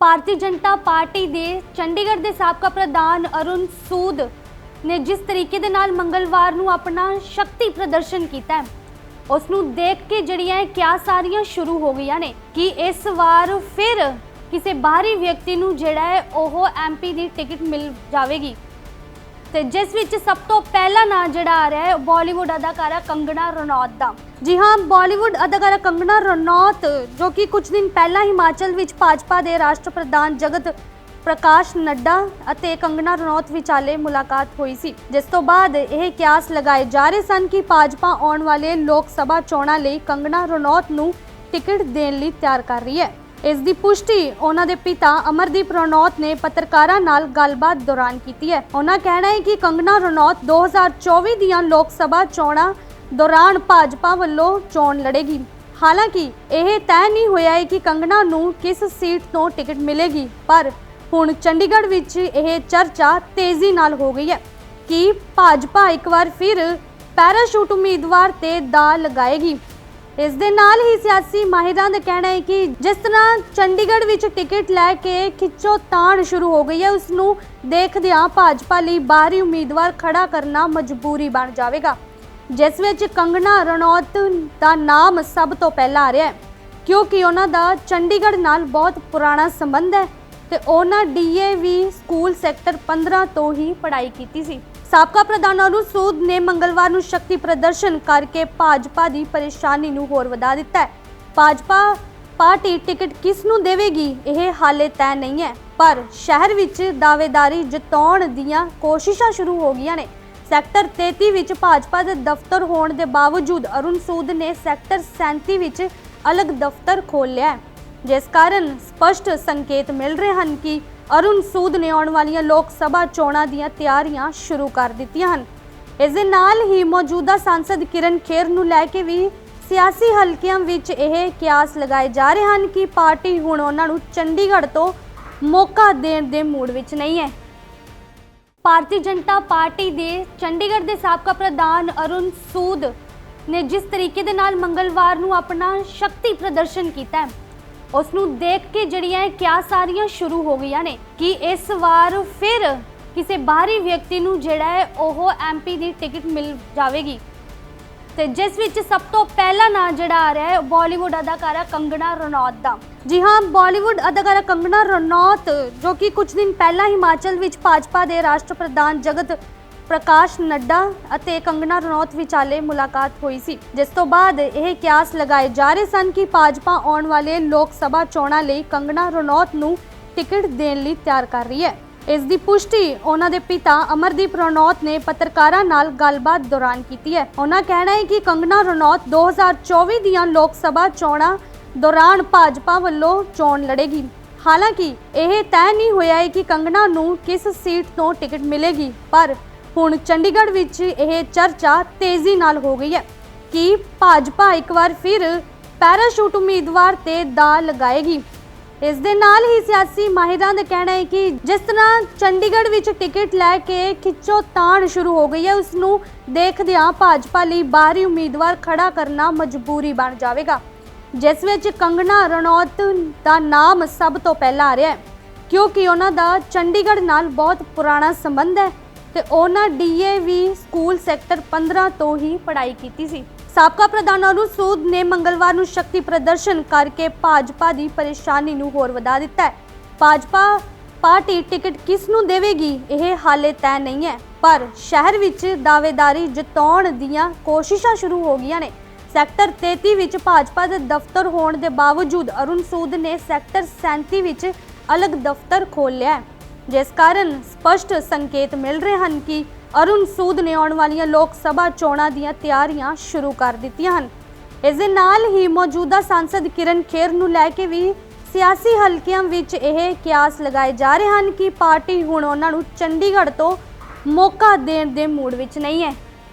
Bharatiya Janata party ਦੇ ਚੰਡੀਗੜ੍ਹ ਦੇ ਸਾਬਕਾ ਪ੍ਰਧਾਨ ਅਰੁਣ ਸੂਦ ਨੇ ਜਿਸ ਤਰੀਕੇ ਦੇ ਨਾਲ ਮੰਗਲਵਾਰ ਨੂੰ ਆਪਣਾ ਸ਼ਕਤੀ ਪ੍ਰਦਰਸ਼ਨ ਕੀਤਾ ਹੈ ਉਸ ਨੂੰ ਦੇਖ ਕੇ ਜਿਹੜੀਆਂ ਕਿਆ ਸਾਰੀਆਂ ਸ਼ੁਰੂ ਹੋ ਗਈਆਂ ਨੇ ਕਿ ਇਸ ਵਾਰ ਫਿਰ ਕਿਸੇ ਬਾਹਰੀ ਵਿਅਕਤੀ ਨੂੰ ਜਿਹੜਾ ਹੈ ਉਹ ਐਮਪੀ ਦੀ ਟਿਕਟ ਮਿਲ ਜਾਵੇਗੀ। ਤੇ ਜਿਸ ਵਿੱਚ ਸਭ ਤੋਂ ਪਹਿਲਾ ਨਾਂ ਜਿਹੜਾ ਆ ਰਿਹਾ ਹੈ ਬਾਲੀਵੁੱਡ ਅਦਾਕਾਰਾ ਕੰਗਣਾ ਰਣੌਤ ਦਾ। ਜੀ ਹਾਂ ਬਾਲੀਵੁੱਡ ਅਦਾਕਾਰਾ ਕੰਗਣਾ ਰਣੌਤ, ਜੋ ਕਿ ਕੁਝ ਦਿਨ ਪਹਿਲਾਂ ਹਿਮਾਚਲ ਵਿੱਚ ਭਾਜਪਾ ਦੇ ਰਾਸ਼ਟਰ ਪ੍ਰਧਾਨ ਜਗਤ ਪ੍ਰਕਾਸ਼ ਨੱਡਾ ਅਤੇ ਕੰਗਣਾ ਰਣੌਤ ਵਿਚਾਲੇ ਮੁਲਾਕਾਤ ਹੋਈ ਸੀ। ਜਿਸ ਤੋਂ ਬਾਅਦ ਇਹ ਕਿਆਸ ਲਗਾਏ ਜਾ ਰਹੇ ਸਨ ਕਿ ਭਾਜਪਾ ਆਉਣ ਵਾਲੇ ਲੋਕ ਸਭਾ ਚੋਣਾਂ ਲਈ ਕੰਗਣਾ ਰਣੌਤ ਨੂੰ ਟਿਕਟ ਦੇਣ ਲਈ ਤਿਆਰ ਕਰ ਰਹੀ ਹੈ। ਇਸ ਦੀ ਪੁਸ਼ਟੀ ਉਹਨਾਂ ਦੇ ਪਿਤਾ ਅਮਰਦੀਪ ਰਣੌਤ ਨੇ ਪੱਤਰਕਾਰਾਂ ਨਾਲ ਗੱਲਬਾਤ ਦੌਰਾਨ ਕੀਤੀ ਹੈ। ਉਹਨਾਂ ਕਹਿਣਾ ਹੈ ਕਿ ਕੰਗਨਾ ਰਣੌਤ 2024 ਦੀਆਂ ਲੋਕ ਸਭਾ ਚੋਣਾਂ ਦੌਰਾਨ ਭਾਜਪਾ ਵੱਲੋਂ ਚੋਣ ਲੜੇਗੀ। ਹਾਲਾਂਕਿ ਇਹ ਤੈਅ ਨਹੀਂ ਹੋਇਆ ਹੈ ਕਿ ਕੰਗਨਾ ਨੂੰ ਕਿਸ ਸੀਟ ਤੋਂ ਟਿਕਟ ਮਿਲੇਗੀ, ਪਰ ਹੁਣ ਚੰਡੀਗੜ੍ਹ ਵਿੱਚ ਇਹ ਚਰਚਾ ਤੇਜ਼ੀ ਨਾਲ ਹੋ ਗਈ ਹੈ ਕਿ ਭਾਜਪਾ ਇੱਕ ਵਾਰ ਫਿਰ ਪੈਰਾਸ਼ੂਟ ਉਮੀਦਵਾਰ ਤੇ ਦਾ ਲਗਾਏਗੀ। ਇਸ ਦੇ ਨਾਲ ਹੀ ਸਿਆਸੀ ਮਾਹਿਰਾਂ ਦਾ ਕਹਿਣਾ ਹੈ ਕਿ ਜਿਸ ਤਰ੍ਹਾਂ ਚੰਡੀਗੜ੍ਹ ਵਿੱਚ ਟਿਕਟ ਲੈ ਕੇ ਖਿੱਚੋ ਤਾਣ ਸ਼ੁਰੂ ਹੋ ਗਈ ਹੈ, ਉਸ ਨੂੰ ਦੇਖਦਿਆਂ ਭਾਜਪਾ ਲਈ ਬਾਹਰੀ ਉਮੀਦਵਾਰ ਖੜਾ ਕਰਨਾ ਮਜਬੂਰੀ ਬਣ ਜਾਵੇਗਾ। ਜਿਸ ਵਿੱਚ ਕੰਗਣਾ ਰਣੌਤ ਦਾ ਨਾਮ ਸਭ ਤੋਂ ਪਹਿਲਾਂ ਆ ਰਿਹਾ ਹੈ, ਕਿਉਂਕਿ ਉਹਨਾਂ ਦਾ ਚੰਡੀਗੜ੍ਹ ਨਾਲ ਬਹੁਤ ਪੁਰਾਣਾ ਸੰਬੰਧ ਹੈ ਤੇ ਉਹਨਾਂ ਡੀਏਵੀ ਸਕੂਲ ਸੈਕਟਰ 15 ਤੋਂ ਹੀ ਪੜ੍ਹਾਈ ਕੀਤੀ ਸੀ। ਸਾਬਕਾ ਪ੍ਰਧਾਨ ਅਰੁਣ ਸੂਦ ਨੇ ਮੰਗਲਵਾਰ ਨੂੰ ਸ਼ਕਤੀ ਪ੍ਰਦਰਸ਼ਨ ਕਰਕੇ ਭਾਜਪਾ ਦੀ ਪਰੇਸ਼ਾਨੀ ਨੂੰ ਹੋਰ ਵਧਾ ਦਿੱਤਾ ਹੈ। ਭਾਜਪਾ ਪਾਰਟੀ ਟਿਕਟ ਕਿਸ ਨੂੰ ਦੇਵੇਗੀ, ਇਹ ਹਾਲੇ ਤੈਅ ਨਹੀਂ ਹੈ, ਪਰ ਸ਼ਹਿਰ ਵਿੱਚ ਦਾਅਵੇਦਾਰੀ ਜਤਾਉਣ ਦੀਆਂ ਕੋਸ਼ਿਸ਼ਾਂ ਸ਼ੁਰੂ ਹੋ ਗਈਆਂ ਨੇ। ਸੈਕਟਰ 33 ਵਿੱਚ ਭਾਜਪਾ ਦੇ ਦਫ਼ਤਰ ਹੋਣ ਦੇ ਬਾਵਜੂਦ ਅਰੁਣ ਸੂਦ ਨੇ ਸੈਕਟਰ 37 ਵਿੱਚ ਅਲੱਗ ਦਫ਼ਤਰ ਖੋਲ੍ਹ ਲਿਆ ਹੈ। ਜਿਸ ਕਾਰਨ ਸਪਸ਼ਟ ਸੰਕੇਤ ਮਿਲ ਰਹੇ ਹਨ ਕਿ ਅਰੁਣ ਸੂਦ ਨੇ ਆਉਣ ਵਾਲੀਆਂ ਲੋਕ ਸਭਾ ਚੋਣਾਂ ਦੀਆਂ ਤਿਆਰੀਆਂ ਸ਼ੁਰੂ ਕਰ ਦਿੱਤੀਆਂ ਹਨ। ਇਸ ਦੇ ਨਾਲ ਹੀ ਮੌਜੂਦਾ ਸਾਂਸਦ ਕਿਰਨ ਖੇਰ ਨੂੰ ਲੈ ਕੇ ਵੀ ਸਿਆਸੀ ਹਲਕਿਆਂ ਵਿੱਚ ਇਹ ਕਿਆਸ ਲਗਾਏ ਜਾ ਰਹੇ ਹਨ ਕਿ ਪਾਰਟੀ ਹੁਣ ਉਹਨਾਂ ਨੂੰ ਚੰਡੀਗੜ੍ਹ ਤੋਂ ਮੌਕਾ ਦੇਣ ਦੇ ਮੂਡ ਵਿੱਚ ਨਹੀਂ ਹੈ। ਭਾਰਤੀ ਜਨਤਾ ਪਾਰਟੀ ਦੇ ਚੰਡੀਗੜ੍ਹ ਦੇ ਸਾਬਕਾ ਪ੍ਰਧਾਨ ਅਰੁਣ ਸੂਦ ਨੇ ਜਿਸ ਤਰੀਕੇ ਦੇ ਨਾਲ ਮੰਗਲਵਾਰ ਨੂੰ ਆਪਣਾ ਸ਼ਕਤੀ ਪ੍ਰਦਰਸ਼ਨ ਕੀਤਾ ਹੈ। ਉਸ ਨੂੰ ਦੇਖ ਕੇ ਜਿਹੜੀਆਂ ਕਿਆ ਸਾਰੀਆਂ ਸ਼ੁਰੂ ਹੋ ਗਈਆਂ ਨੇ ਕਿ ਇਸ ਵਾਰ ਫਿਰ ਕਿਸੇ ਬਾਹਰੀ ਵਿਅਕਤੀ ਨੂੰ ਜਿਹੜਾ ਹੈ ਉਹ ਐਮਪੀ ਦੀ ਟਿਕਟ ਮਿਲ ਜਾਵੇਗੀ। ਤੇ ਜਿਸ ਵਿੱਚ ਸਭ ਤੋਂ ਪਹਿਲਾ ਨਾਂ ਜਿਹੜਾ ਆ ਰਿਹਾ ਹੈ ਬਾਲੀਵੁੱਡ ਅਦਾਕਾਰਾ ਕੰਗਣਾ ਰਣੌਤ ਦਾ। ਜੀ ਹਾਂ, ਬਾਲੀਵੁੱਡ ਅਦਾਕਾਰਾ ਕੰਗਣਾ ਰਣੌਤ, ਜੋ ਕਿ ਕੁਝ ਦਿਨ ਪਹਿਲਾਂ ਹਿਮਾਚਲ ਵਿੱਚ ਭਾਜਪਾ ਦੇ ਰਾਸ਼ਟਰ ਪ੍ਰਧਾਨ ਜਗਤ ਪ੍ਰਕਾਸ਼ ਨੱਡਾ ਅਤੇ ਕੰਗਣਾ ਰਣੌਤ ਵਿਚਾਲੇ ਮੁਲਾਕਾਤ ਹੋਈ ਸੀ, ਜਿਸ ਤੋਂ ਬਾਅਦ ਇਹ ਕਿਆਸ ਲਗਾਏ ਜਾ ਰਹੇ ਸਨ ਕਿ ਭਾਜਪਾ ਆਉਣ ਵਾਲੇ ਲੋਕ ਸਭਾ ਚੋਣਾਂ ਲਈ ਕੰਗਣਾ ਰਣੌਤ ਨੂੰ ਟਿਕਟ ਦੇਣ ਲਈ ਤਿਆਰ ਕਰ ਰਹੀ ਹੈ। ਇਸ ਦੀ ਪੁਸ਼ਟੀ ਉਹਨਾਂ ਦੇ ਪਿਤਾ ਅਮਰਦੀਪ ਰਣੌਤ ਨੇ ਪੱਤਰਕਾਰਾਂ ਨਾਲ ਗੱਲਬਾਤ ਦੌਰਾਨ ਕੀਤੀ ਹੈ। ਉਹਨਾਂ ਕਹਿਣਾ ਹੈ ਕਿ ਕੰਗਨਾ ਰਣੌਤ 2024 ਦੀਆਂ ਲੋਕ ਸਭਾ ਚੋਣਾਂ ਦੌਰਾਨ ਭਾਜਪਾ ਵੱਲੋਂ ਚੋਣ ਲੜੇਗੀ। ਹਾਲਾਂਕਿ ਇਹ ਤੈਅ ਨਹੀਂ ਹੋਇਆ ਹੈ ਕਿ ਕੰਗਨਾ ਨੂੰ ਕਿਸ ਸੀਟ ਤੋਂ ਟਿਕਟ ਮਿਲੇਗੀ, ਪਰ ਹੁਣ ਚੰਡੀਗੜ੍ਹ ਵਿੱਚ ਇਹ ਚਰਚਾ ਤੇਜ਼ੀ ਨਾਲ ਹੋ ਗਈ ਹੈ ਕਿ ਭਾਜਪਾ ਇੱਕ ਵਾਰ ਫਿਰ ਪੈਰਾਸ਼ੂਟ ਉਮੀਦਵਾਰ ਤੇ ਦਾ ਲਗਾਏਗੀ। ਇਸ ਦੇ ਨਾਲ ਹੀ ਸਿਆਸੀ ਮਾਹਿਰਾਂ ਦਾ ਕਹਿਣਾ ਹੈ ਕਿ ਜਿਸ ਤਰ੍ਹਾਂ ਚੰਡੀਗੜ੍ਹ ਵਿੱਚ ਟਿਕਟ ਲੈ ਕੇ ਖਿੱਚੋ ਤਾਣ ਸ਼ੁਰੂ ਹੋ ਗਈ ਹੈ ਉਸ ਨੂੰ ਦੇਖਦਿਆਂ ਭਾਜਪਾ ਲਈ ਬਾਹਰੀ ਉਮੀਦਵਾਰ ਖੜਾ ਕਰਨਾ ਮਜਬੂਰੀ ਬਣ ਜਾਵੇਗਾ, ਜਿਸ ਵਿੱਚ ਕੰਗਣਾ ਰਣੌਤ ਦਾ ਨਾਮ ਸਭ ਤੋਂ ਪਹਿਲਾਂ ਆ ਰਿਹਾ ਹੈ, ਕਿਉਂਕਿ ਉਹਨਾਂ ਦਾ ਚੰਡੀਗੜ੍ਹ ਨਾਲ ਬਹੁਤ ਪੁਰਾਣਾ ਸੰਬੰਧ ਹੈ। ਤੇ ਉਹਨਾਂ ਡੀਏਵੀ ਸਕੂਲ ਸੈਕਟਰ 15 ਤੋਂ ਹੀ ਪੜ੍ਹਾਈ ਕੀਤੀ ਸੀ। ਸਾਬਕਾ ਪ੍ਰਧਾਨ ਅਰੁਣ ਸੂਦ ਨੇ ਮੰਗਲਵਾਰ ਨੂੰ ਸ਼ਕਤੀ ਪ੍ਰਦਰਸ਼ਨ ਕਰਕੇ ਭਾਜਪਾ ਦੀ ਪਰੇਸ਼ਾਨੀ ਨੂੰ ਹੋਰ ਵਧਾ ਦਿੱਤਾ ਹੈ। ਭਾਜਪਾ ਪਾਰਟੀ ਟਿਕਟ ਕਿਸ ਨੂੰ ਦੇਵੇਗੀ, ਇਹ ਹਾਲੇ ਤੈਅ ਨਹੀਂ ਹੈ, ਪਰ ਸ਼ਹਿਰ ਵਿੱਚ ਦਾਅਵੇਦਾਰੀ ਜਤਾਉਣ ਦੀਆਂ ਕੋਸ਼ਿਸ਼ਾਂ ਸ਼ੁਰੂ ਹੋ ਗਈਆਂ ਨੇ। ਸੈਕਟਰ 33 ਵਿੱਚ ਭਾਜਪਾ ਦੇ ਦਫ਼ਤਰ ਹੋਣ ਦੇ ਬਾਵਜੂਦ ਅਰੁਣ ਸੂਦ ਨੇ ਸੈਕਟਰ 37 ਵਿੱਚ ਅਲੱਗ ਦਫ਼ਤਰ ਖੋਲ੍ਹ ਲਿਆ ਹੈ। ਜਿਸ ਕਾਰਨ ਸਪਸ਼ਟ ਸੰਕੇਤ ਮਿਲ ਰਹੇ ਹਨ ਕਿ ਅਰੁਣ ਸੂਦ ਨੇ ਆਉਣ ਵਾਲੀਆਂ ਲੋਕ ਸਭਾ ਚੋਣਾਂ ਦੀਆਂ ਤਿਆਰੀਆਂ ਸ਼ੁਰੂ ਕਰ ਦਿੱਤੀਆਂ ਹਨ। ਇਸ ਦੇ ਨਾਲ ਹੀ ਮੌਜੂਦਾ ਸਾਂਸਦ ਕਿਰਨ ਖੇਰ ਨੂੰ ਲੈ ਕੇ ਵੀ ਸਿਆਸੀ ਹਲਕਿਆਂ ਵਿੱਚ ਇਹ ਕਿਆਸ ਲਗਾਏ ਜਾ ਰਹੇ ਹਨ ਕਿ ਪਾਰਟੀ ਹੁਣ ਉਹਨਾਂ ਨੂੰ ਚੰਡੀਗੜ੍ਹ ਤੋਂ ਮੌਕਾ ਦੇਣ ਦੇ ਮੂਡ ਵਿੱਚ ਨਹੀਂ ਹੈ।